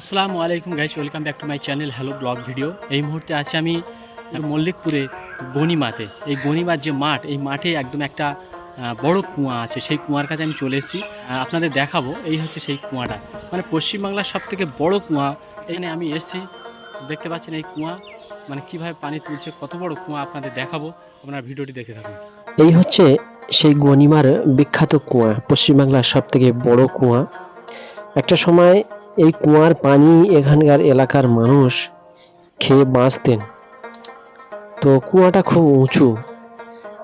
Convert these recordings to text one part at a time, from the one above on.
আসসালামু আলাইকুম guys welcome back to my channel hello blog video এই মুহূর্তে আছি আমি মল্লিকপুরে গনিমাতে এই গনিমার যে মাঠ, এই মাঠে একদম একটা বড় কুয়া আছে। সেই কুয়ার কাছে আমি চলে এসেছি। আপনাদের দেখাবো, এই হচ্ছে সেই কুয়াটা। মানে পশ্চিমবাংলার সব থেকে বড় কুয়া, এখানে আমি এসেছি। দেখতে পাচ্ছেন এই কুয়া মানে কীভাবে পানি তুলছে, কত বড় কুয়া আপনাদের দেখাবো। আপনারা ভিডিওটি দেখে থাকুন। এই হচ্ছে সেই গনিমার বিখ্যাত কুয়া, পশ্চিমবাংলার সব থেকে বড় কুয়া। একটা সময় এই কুয়ার পানি এখানকার এলাকার মানুষ খেয়ে বাঁচতেন। তো কুয়াটা খুব উঁচু।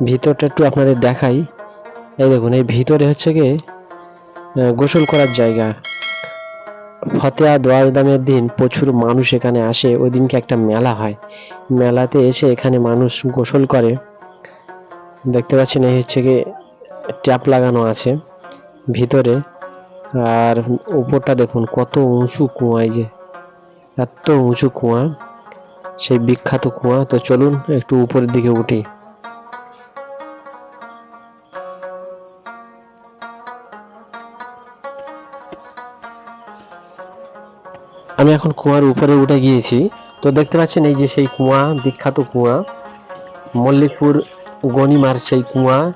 ভিতরটা একটু আপনাদের দেখাই। এই দেখুন, এই ভিতরে হচ্ছে গিয়ে গোসল করার জায়গা। ফতেয়া দোয়াজ দামের দিন প্রচুর মানুষ এখানে আসে। ওই দিনকে একটা মেলা হয়। মেলাতে এসে এখানে মানুষ গোসল করে। দেখতে পাচ্ছেন, এই হচ্ছে কি, ট্যাপ লাগানো আছে ভিতরে। আর উপরটা দেখুন, কত উঁচু কুয়া এই যে। এত উঁচু কুয়া, সেই বিখ্যাত কুয়া। তো চলুন একটু উপরের দিকে উঠি। আমি এখন কুয়ার উপরে উঠে গিয়েছি। তো দেখতে পাচ্ছেন এই যে সেই কুয়া, বিখ্যাত কুয়া। মল্লিকপুর গনিমার সেই কুয়া।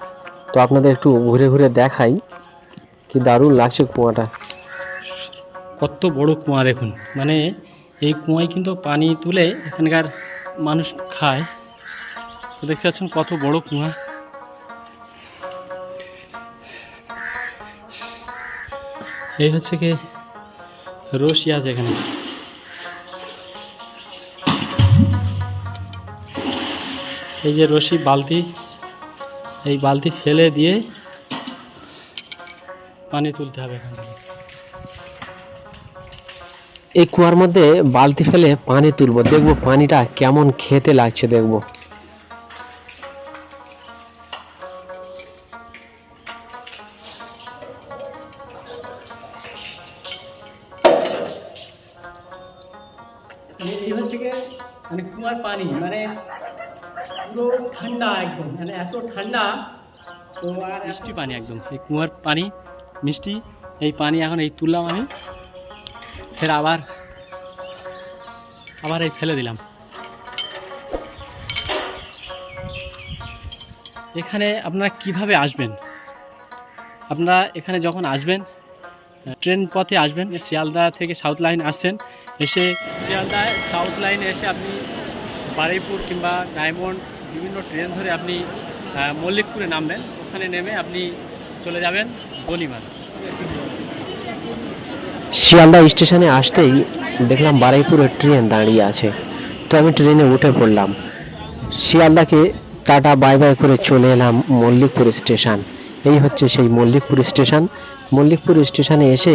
তো আপনাদের একটু ঘুরে ঘুরে দেখাই। কি দারুণ লাগছে কুয়াটা। কত বড় কুয়া দেখুন। মানে এই কুয়ায় কিন্তু পানি তুলে এখানকার মানুষ খায়। দেখতে পাচ্ছেন কত বড় কুয়া। এই হচ্ছে কি রশি আছে এখানে এই যে রশি বালতি, এই বালতি ফেলে দিয়ে পানি তুলতে হবে এখান থেকে। এই কুয়ার মধ্যে বালতি ফেলে পানি তুলবো। দেখব পানিটা কেমন খেতে লাগছে দেখব। মানে এই হচ্ছে কি মানে কুয়ার পানি মানে পুরো ঠান্ডা একদম মানে এত ঠান্ডা তো আর মিষ্টি পানি একদম। এই কুয়ার পানি মিষ্টি, এই পানি এখন এই তুললাম আমি। ফের আবার আবার এই ফেলে দিলাম। এখানে আপনারা কীভাবে আসবেন? আপনারা এখানে যখন আসবেন, ট্রেন পথে আসবেন, শিয়ালদা থেকে সাউথ লাইন আসছেন, এসে শিয়ালদা সাউথ লাইনে এসে আপনি বারুইপুর কিংবা ডায়মন্ড বিভিন্ন ট্রেন ধরে আপনি মল্লিকপুরে নামবেন। ওখানে নেমে আপনি চলে যাবেন। শিয়ালদা স্টেশনে আসতেই দেখলাম বারাইপুরের ট্রেন দাঁড়িয়ে আছে। তো আমি ট্রেনে উঠে পড়লাম। শিয়ালদাকে টাটা, বাই বাই করে চলে এলাম মল্লিকপুর স্টেশন। এই হচ্ছে সেই মল্লিকপুর স্টেশন। মল্লিকপুর স্টেশনে এসে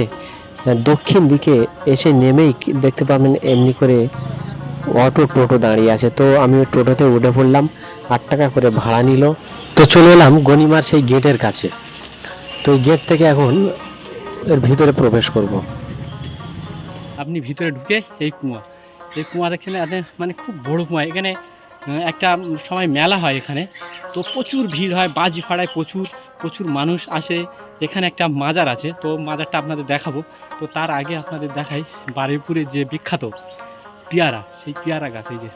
দক্ষিণ দিকে এসে নেমেই দেখতে পাবেন এমনি করে অটো টোটো দাঁড়িয়ে আছে। তো আমি ওই টোটোতে উঠে পড়লাম। আট টাকা করে ভাড়া নিল। তো চলে এলাম গনিমার সেই গেটের কাছে। তো গেট থেকে এখন এর ভিতরে প্রবেশ করব। আপনি ভিতরে ঢুকে এই কুয়া এই কুয়া দেখছেন মানে খুব বড় কুয়া, এখানে একটা সময় মেলা হয় এখানে। তো প্রচুর ভিড় হয় বাজি ফাড়ায় প্রচুর প্রচুর মানুষ আসে। এখানে একটা মাজার আছে, তো মাজারটা আপনাদের দেখাবো। তো তার আগে আপনাদের দেখাই বারুইপুরের যে বিখ্যাত পেয়ারা, সেই পেয়ারা গাছ, এই যে।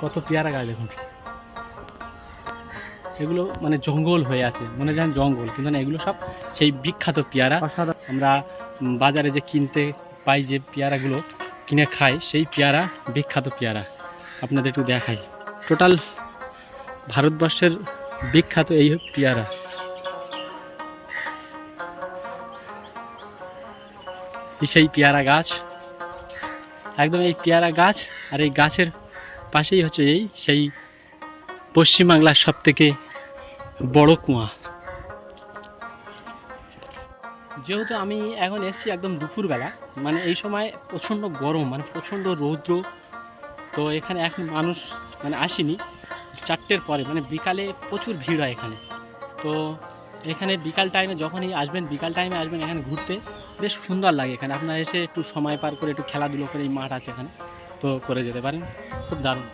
কত পেয়ারা গাছ দেখুন। এগুলো মানে জঙ্গল হয়ে আছে। মনে যান জঙ্গল কিন্তু না এগুলো সব সেই বিখ্যাত পেয়ারা। আমরা বাজারে যে কিনতে পাই যে পেয়ারাগুলো কিনে খাই সেই পেয়ারা বিখ্যাত পেয়ারা। আপনাদের একটু দেখাই। টোটাল ভারতবর্ষের বিখ্যাত এই পেয়ারা। সেই পেয়ারা গাছ। একদম এই পেয়ারা গাছ আর এই গাছের পাশেই হচ্ছে এই সেই পশ্চিমবাংলার সব থেকে বড় কুয়া। যেহেতু আমি এখন এসেছি একদম দুপুরবেলা মানে এই সময় প্রচণ্ড গরম মানে প্রচণ্ড রৌদ্র, তো এখানে এখন মানুষ মানে আসেনি চারটের পরে মানে বিকালে প্রচুর ভিড় হয় এখানে। তো এখানে বিকাল টাইমে যখনই আসবেন, বিকাল টাইমে আসবেন এখানে ঘুরতে, বেশ সুন্দর লাগে এখানে। আপনারা এসে একটু সময় পার করে, একটু খেলাধুলো করে এই মাঠ আছে এখানে, তো করে যেতে পারেন। খুব দারুণ।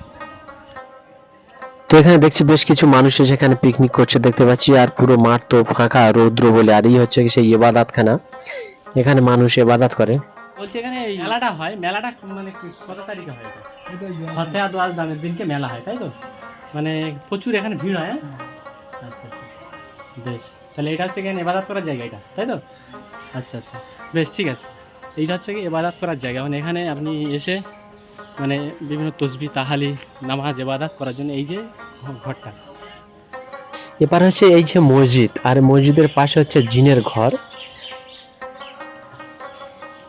তো এখানে দেখছি বেশ কিছু মানুষ এসে এখানে পিকনিক করছে, দেখতে পাচ্ছি, আর পুরো মাঠ তো ফাঁকা, রৌদ্র বলে, আর এই হচ্ছে সেই ইবাদাতখানা। এখানে মানুষ এবাদাত করে। বলছি এখানে এই মেলাটা হয়, মেলাটা মানে কত তারিখে হয় ফতেহা দোয়াজ দানের দিনকে মেলা হয়, তাই তো? মানে প্রচুর এখানে ভিড় হয় হ্যাঁ? আচ্ছা আচ্ছা। বেশ, তাহলে এটা হচ্ছে এখানে এবাদাত করার জায়গা এটা, তাই তো? আচ্ছা আচ্ছা। বেশ, ঠিক আছে। এইটা হচ্ছে কি এবাদাত করার জায়গা মানে এখানে আপনি এসে মানে বিভিন্ন তসবি, তাহালি, নামাজ এবাদাত করার জন্য এই যে ঘরটা। এবার হচ্ছে এই যে মসজিদ, আর মসজিদের পাশে হচ্ছে জিনের ঘর,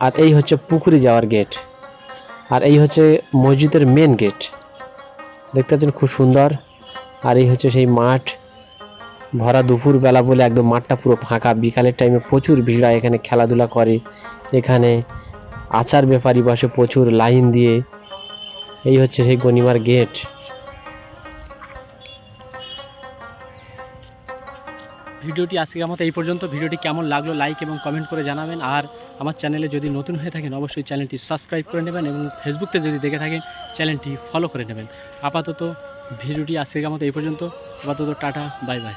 আর এই হচ্ছে পুকুরে যাওয়ার গেট, আর এই হচ্ছে মসজিদের মেন গেট দেখতে পাচ্ছেন খুব সুন্দর, আর এই হচ্ছে সেই মাঠ। ভরা দুপুর বেলা বলে একদম মাঠটা পুরো ফাঁকা, বিকালের টাইমে প্রচুর ভিড় হয়, এখানে খেলাধুলা করে, এখানে আচার ব্যাপারী বসে প্রচুর লাইন দিয়ে এই হচ্ছে সেই গনিমার গেট ভিডিওটি আজকের মতো এই পর্যন্ত। ভিডিওটি কেমন লাগল লাইক এবং কমেন্ট করে জানাবেন। আর আমার চ্যানেলে যদি নতুন হয়ে থাকেন, অবশ্যই চ্যানেলটি সাবস্ক্রাইব করে নেবেন এবং ফেসবুকতে যদি দেখে থাকেন চ্যানেলটি ফলো করে নেবেন। আপাতত ভিডিওটি আজকের মতো এই পর্যন্ত। আপাতত টাটা বাই বাই